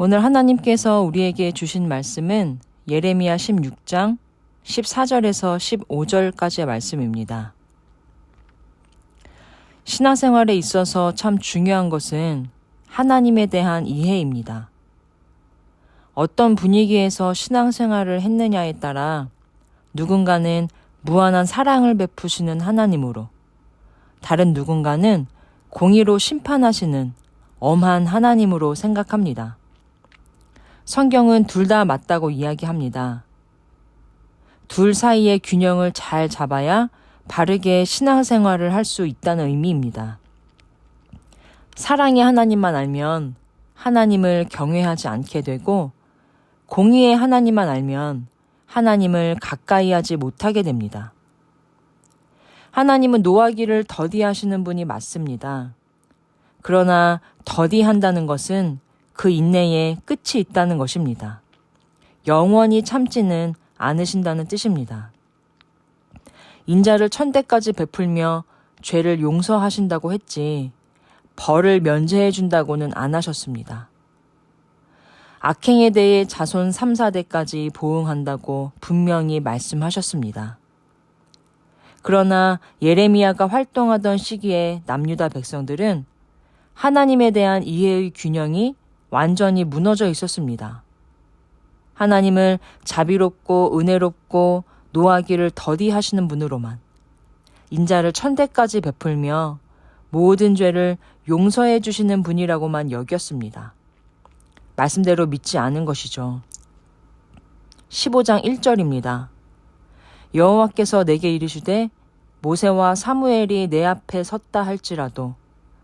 오늘 하나님께서 우리에게 주신 말씀은 예레미야 16장 14절에서 15절까지의 말씀입니다. 신앙생활에 있어서 참 중요한 것은 하나님에 대한 이해입니다. 어떤 분위기에서 신앙생활을 했느냐에 따라 누군가는 무한한 사랑을 베푸시는 하나님으로, 다른 누군가는 공의로 심판하시는 엄한 하나님으로 생각합니다. 성경은 둘 다 맞다고 이야기합니다. 둘 사이의 균형을 잘 잡아야 바르게 신앙생활을 할 수 있다는 의미입니다. 사랑의 하나님만 알면 하나님을 경외하지 않게 되고 공의의 하나님만 알면 하나님을 가까이 하지 못하게 됩니다. 하나님은 노하기를 더디하시는 분이 맞습니다. 그러나 더디한다는 것은 그 인내에 끝이 있다는 것입니다. 영원히 참지는 않으신다는 뜻입니다. 인자를 천대까지 베풀며 죄를 용서하신다고 했지 벌을 면제해 준다고는 안 하셨습니다. 악행에 대해 자손 3, 4대까지 보응한다고 분명히 말씀하셨습니다. 그러나 예레미야가 활동하던 시기에 남유다 백성들은 하나님에 대한 이해의 균형이 완전히 무너져 있었습니다. 하나님을 자비롭고 은혜롭고 노하기를 더디하시는 분으로만 인자를 천대까지 베풀며 모든 죄를 용서해 주시는 분이라고만 여겼습니다. 말씀대로 믿지 않은 것이죠. 15장 1절입니다. 여호와께서 내게 이르시되 모세와 사무엘이 내 앞에 섰다 할지라도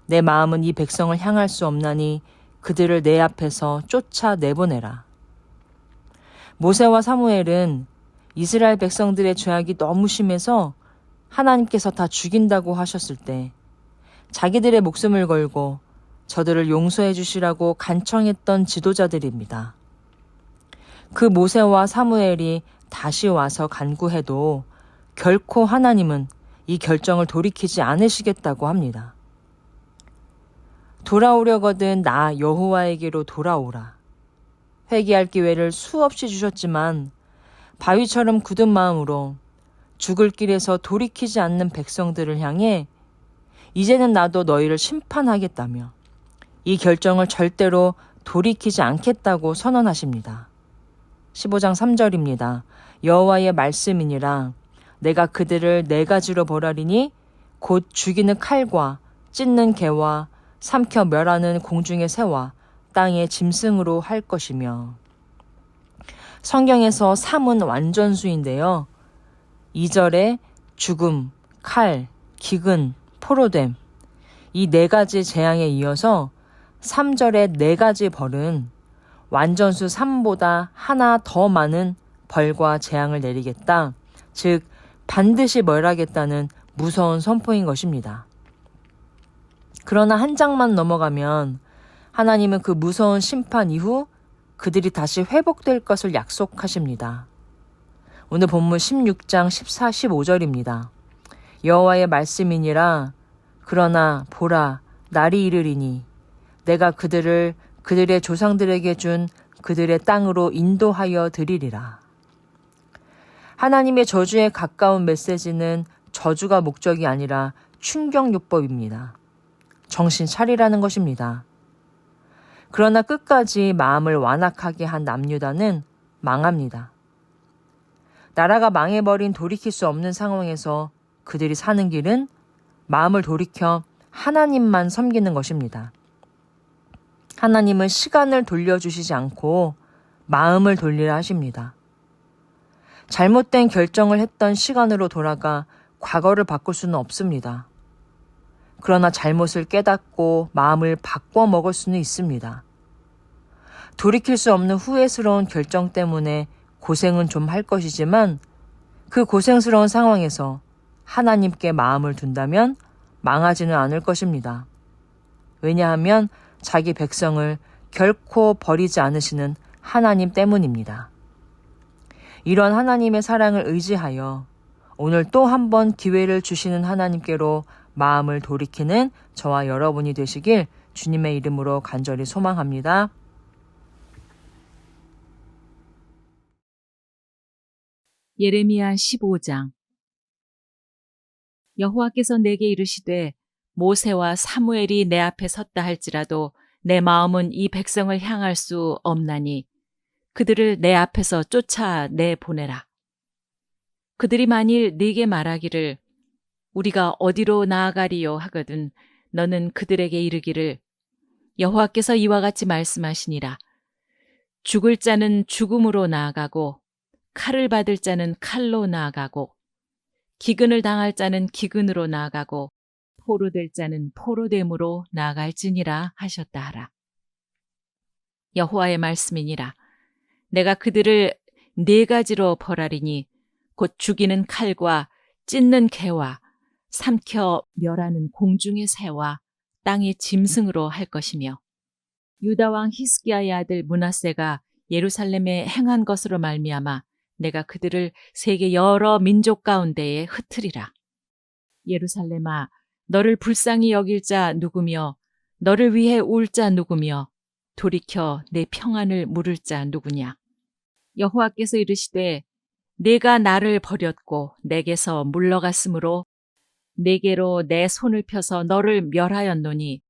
내 마음은 이 백성을 향할 수 없나니 그들을 내 앞에서 쫓아 내보내라. 모세와 사무엘은 이스라엘 백성들의 죄악이 너무 심해서 하나님께서 다 죽인다고 하셨을 때 자기들의 목숨을 걸고 저들을 용서해 주시라고 간청했던 지도자들입니다. 그 모세와 사무엘이 다시 와서 간구해도 결코 하나님은 이 결정을 돌이키지 않으시겠다고 합니다. 돌아오려거든 나 여호와에게로 돌아오라. 회개할 기회를 수없이 주셨지만 바위처럼 굳은 마음으로 죽을 길에서 돌이키지 않는 백성들을 향해 이제는 나도 너희를 심판하겠다며 이 결정을 절대로 돌이키지 않겠다고 선언하십니다. 15장 3절입니다. 여호와의 말씀이니라 내가 그들을 네 가지로 벌하리니 곧 죽이는 칼과 찢는 개와 삼켜 멸하는 공중의 새와 땅의 짐승으로 할 것이며 성경에서 삼은 완전수인데요. 2절에 죽음, 칼, 기근, 포로됨 이 네 가지 재앙에 이어서 3절의 네 가지 벌은 완전수 3보다 하나 더 많은 벌과 재앙을 내리겠다. 즉, 반드시 멸하겠다는 무서운 선포인 것입니다. 그러나 한 장만 넘어가면 하나님은 그 무서운 심판 이후 그들이 다시 회복될 것을 약속하십니다. 오늘 본문 16장 14, 15절입니다. 여호와의 말씀이니라 그러나 보라 날이 이르리니 내가 그들을 그들의 조상들에게 준 그들의 땅으로 인도하여 드리리라. 하나님의 저주에 가까운 메시지는 저주가 목적이 아니라 충격요법입니다. 정신 차리라는 것입니다. 그러나 끝까지 마음을 완악하게 한 남유다는 망합니다. 나라가 망해버린 돌이킬 수 없는 상황에서 그들이 사는 길은 마음을 돌이켜 하나님만 섬기는 것입니다. 하나님은 시간을 돌려주시지 않고 마음을 돌리라 하십니다. 잘못된 결정을 했던 시간으로 돌아가 과거를 바꿀 수는 없습니다. 그러나 잘못을 깨닫고 마음을 바꿔 먹을 수는 있습니다. 돌이킬 수 없는 후회스러운 결정 때문에 고생은 좀 할 것이지만 그 고생스러운 상황에서 하나님께 마음을 둔다면 망하지는 않을 것입니다. 왜냐하면 자기 백성을 결코 버리지 않으시는 하나님 때문입니다. 이런 하나님의 사랑을 의지하여 오늘 또 한 번 기회를 주시는 하나님께로 마음을 돌이키는 저와 여러분이 되시길 주님의 이름으로 간절히 소망합니다. 예레미야 15장 여호와께서 내게 이르시되 모세와 사무엘이 내 앞에 섰다 할지라도 내 마음은 이 백성을 향할 수 없나니 그들을 내 앞에서 쫓아 내 보내라. 그들이 만일 네게 말하기를 우리가 어디로 나아가리요 하거든 너는 그들에게 이르기를 여호와께서 이와 같이 말씀하시니라 죽을 자는 죽음으로 나아가고 칼을 받을 자는 칼로 나아가고 기근을 당할 자는 기근으로 나아가고 포로될 자는 포로됨으로 나아갈지니라 하셨다 하라. 여호와의 말씀이니라. 내가 그들을 네 가지로 벌하리니 곧 죽이는 칼과 찢는 개와 삼켜 멸하는 공중의 새와 땅의 짐승으로 할 것이며 유다 왕 히스기야의 아들 문하세가 예루살렘에 행한 것으로 말미암아 내가 그들을 세계 여러 민족 가운데에 흩으리라. 예루살렘아, 너를 불쌍히 여길 자 누구며 너를 위해 울 자 누구며 돌이켜 내 평안을 물을 자 누구냐. 여호와께서 이르시되 내가 나를 버렸고 내게서 물러갔으므로 내게로 내 손을 펴서 너를 멸하였노니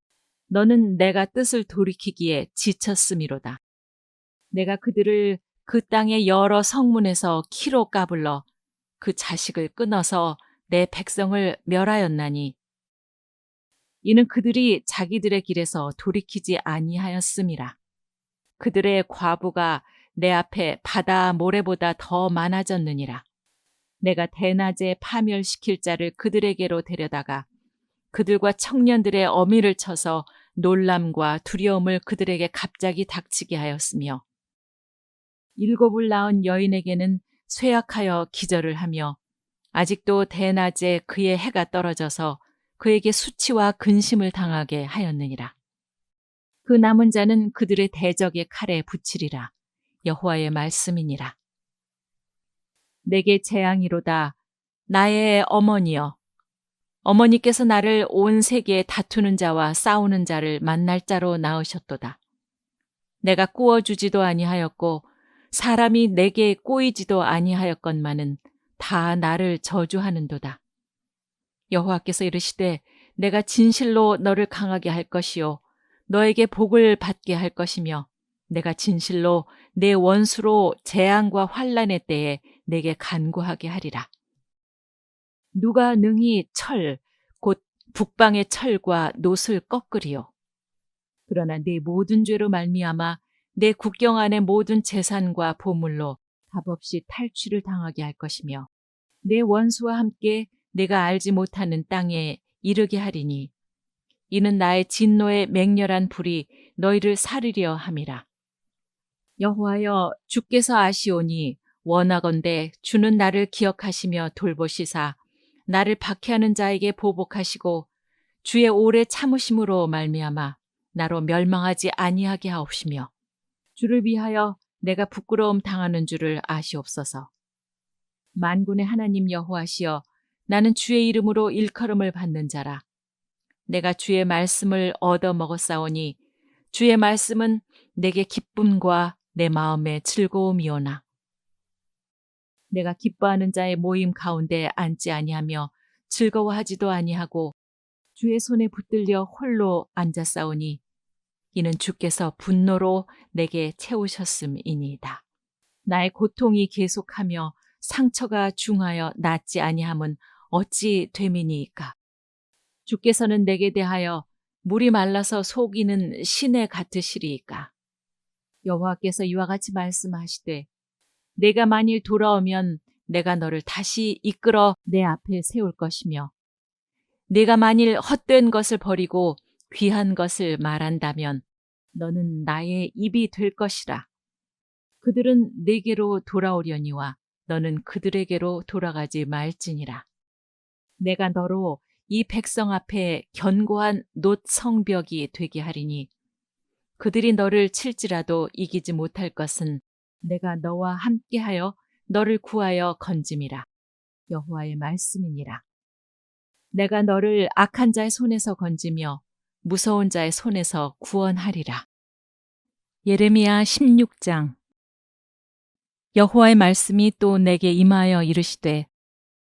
너는 내가 뜻을 돌이키기에 지쳤음이로다. 내가 그들을 그 땅의 여러 성문에서 키로 까불러 그 자식을 끊어서 내 백성을 멸하였나니 이는 그들이 자기들의 길에서 돌이키지 아니하였음이라. 그들의 과부가 내 앞에 바다 모래보다 더 많아졌느니라. 내가 대낮에 파멸시킬 자를 그들에게로 데려다가 그들과 청년들의 어미를 쳐서 놀람과 두려움을 그들에게 갑자기 닥치게 하였으며 일곱을 낳은 여인에게는 쇠약하여 기절을 하며 아직도 대낮에 그의 해가 떨어져서 그에게 수치와 근심을 당하게 하였느니라. 그 남은 자는 그들의 대적의 칼에 붙이리라. 여호와의 말씀이니라. 내게 재앙이로다. 나의 어머니여. 어머니께서 나를 온 세계에 다투는 자와 싸우는 자를 만날 자로 낳으셨도다. 내가 꾸어주지도 아니하였고 사람이 내게 꼬이지도 아니하였건만은 다 나를 저주하는도다. 여호와께서 이르시되 내가 진실로 너를 강하게 할 것이요 너에게 복을 받게 할 것이며 내가 진실로 내 원수로 재앙과 환란의 때에 내게 간구하게 하리라. 누가 능히 철, 곧 북방의 철과 놋을 꺾으리요. 그러나 내 모든 죄로 말미암아 내 국경 안의 모든 재산과 보물로 값없이 탈취를 당하게 할 것이며 내 원수와 함께 내가 알지 못하는 땅에 이르게 하리니 이는 나의 진노의 맹렬한 불이 너희를 사르려 함이라. 여호와여 주께서 아시오니 원하건대 주는 나를 기억하시며 돌보시사 나를 박해하는 자에게 보복하시고 주의 오래 참으심으로 말미암아 나로 멸망하지 아니하게 하옵시며 주를 위하여 내가 부끄러움 당하는 줄을 아시옵소서. 만군의 하나님 여호와시여 나는 주의 이름으로 일컬음을 받는 자라. 내가 주의 말씀을 얻어 먹었사오니 주의 말씀은 내게 기쁨과 내 마음에 즐거움이오나. 내가 기뻐하는 자의 모임 가운데 앉지 아니하며 즐거워하지도 아니하고 주의 손에 붙들려 홀로 앉았사오니 이는 주께서 분노로 내게 채우셨음이니이다. 나의 고통이 계속하며 상처가 중하여 낫지 아니함은 어찌 됨이니이까. 주께서는 내게 대하여 물이 말라서 속이는 신에 같으시리이까. 여호와께서 이와 같이 말씀하시되 내가 만일 돌아오면 내가 너를 다시 이끌어 내 앞에 세울 것이며 내가 만일 헛된 것을 버리고 귀한 것을 말한다면 너는 나의 입이 될 것이라. 그들은 내게로 돌아오려니와 너는 그들에게로 돌아가지 말지니라. 내가 너로 이 백성 앞에 견고한 놋 성벽이 되게 하리니 그들이 너를 칠지라도 이기지 못할 것은 내가 너와 함께하여 너를 구하여 건짐이라. 여호와의 말씀이니라. 내가 너를 악한 자의 손에서 건지며 무서운 자의 손에서 구원하리라. 예레미야 16장 여호와의 말씀이 또 내게 임하여 이르시되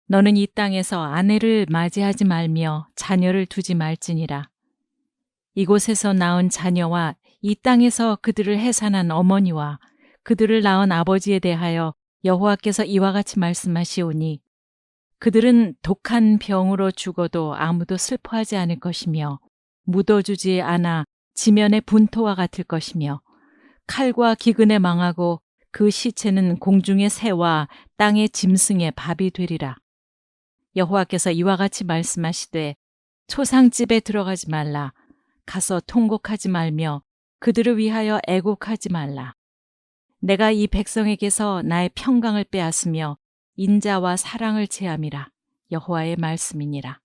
너는 이 땅에서 아내를 맞이하지 말며 자녀를 두지 말지니라. 이곳에서 낳은 자녀와 이 땅에서 그들을 해산한 어머니와 그들을 낳은 아버지에 대하여 여호와께서 이와 같이 말씀하시오니 그들은 독한 병으로 죽어도 아무도 슬퍼하지 않을 것이며 묻어주지 않아 지면의 분토와 같을 것이며 칼과 기근에 망하고 그 시체는 공중의 새와 땅의 짐승의 밥이 되리라. 여호와께서 이와 같이 말씀하시되 초상집에 들어가지 말라. 가서 통곡하지 말며 그들을 위하여 애곡하지 말라. 내가 이 백성에게서 나의 평강을 빼앗으며 인자와 사랑을 제함이라. 여호와의 말씀이니라.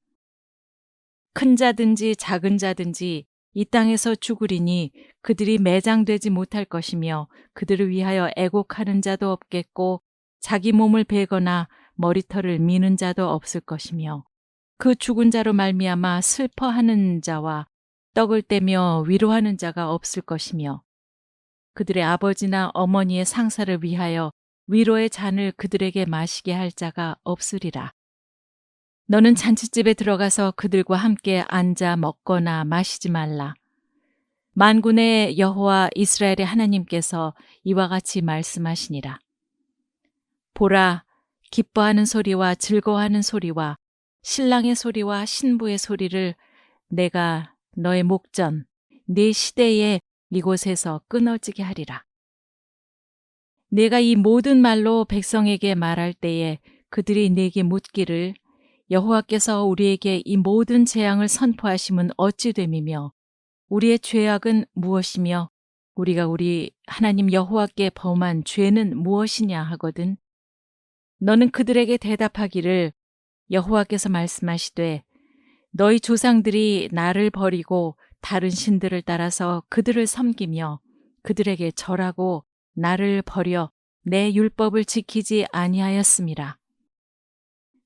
큰 자든지 작은 자든지 이 땅에서 죽으리니 그들이 매장되지 못할 것이며 그들을 위하여 애곡하는 자도 없겠고 자기 몸을 베거나 머리털을 미는 자도 없을 것이며 그 죽은 자로 말미암아 슬퍼하는 자와 떡을 떼며 위로하는 자가 없을 것이며 그들의 아버지나 어머니의 상사를 위하여 위로의 잔을 그들에게 마시게 할 자가 없으리라. 너는 잔치집에 들어가서 그들과 함께 앉아 먹거나 마시지 말라. 만군의 여호와 이스라엘의 하나님께서 이와 같이 말씀하시니라. 보라, 기뻐하는 소리와 즐거워하는 소리와 신랑의 소리와 신부의 소리를 내가 너의 목전, 네 시대에 이곳에서 끊어지게 하리라. 내가 이 모든 말로 백성에게 말할 때에 그들이 내게 묻기를 여호와께서 우리에게 이 모든 재앙을 선포하심은 어찌 됨이며 우리의 죄악은 무엇이며 우리가 우리 하나님 여호와께 범한 죄는 무엇이냐 하거든 너는 그들에게 대답하기를 여호와께서 말씀하시되 너희 조상들이 나를 버리고 다른 신들을 따라서 그들을 섬기며 그들에게 절하고 나를 버려 내 율법을 지키지 아니하였음이라.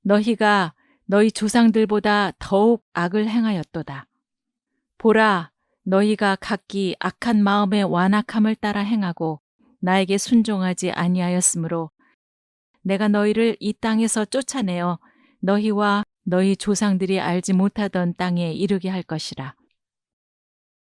너희가 너희 조상들보다 더욱 악을 행하였도다. 보라, 너희가 각기 악한 마음의 완악함을 따라 행하고 나에게 순종하지 아니하였으므로 내가 너희를 이 땅에서 쫓아내어 너희와 너희 조상들이 알지 못하던 땅에 이르게 할 것이라.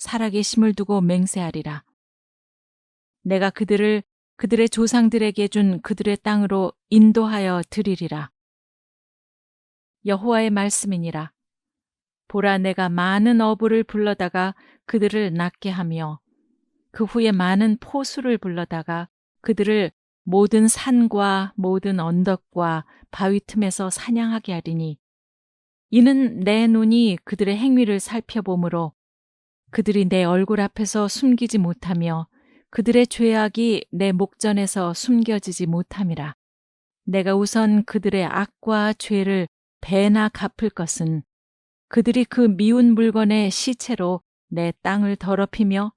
살아계심을 두고 맹세하리라. 내가 그들을 그들의 조상들에게 준 그들의 땅으로 인도하여 드리리라. 여호와의 말씀이니라. 보라 내가 많은 어부를 불러다가 그들을 낫게 하며 그 후에 많은 포수를 불러다가 그들을 모든 산과 모든 언덕과 바위 틈에서 사냥하게 하리니 이는 내 눈이 그들의 행위를 살펴보므로 그들이 내 얼굴 앞에서 숨기지 못하며 그들의 죄악이 내 목전에서 숨겨지지 못함이라. 내가 우선 그들의 악과 죄를 배나 갚을 것은 그들이 그 미운 물건의 시체로 내 땅을 더럽히며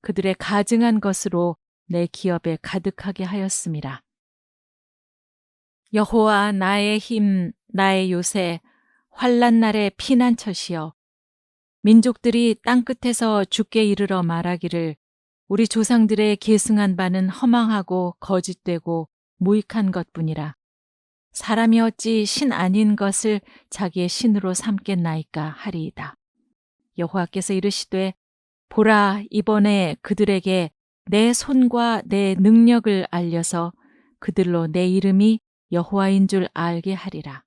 그들의 가증한 것으로 내 기업에 가득하게 하였습니다. 여호와 나의 힘, 나의 요새, 환란 날의 피난처시여. 민족들이 땅 끝에서 죽게 이르러 말하기를 우리 조상들의 계승한 바는 허망하고 거짓되고 무익한 것뿐이라. 사람이 어찌 신 아닌 것을 자기의 신으로 삼겠나이까 하리이다. 여호와께서 이르시되 보라 이번에 그들에게 내 손과 내 능력을 알려서 그들로 내 이름이 여호와인 줄 알게 하리라.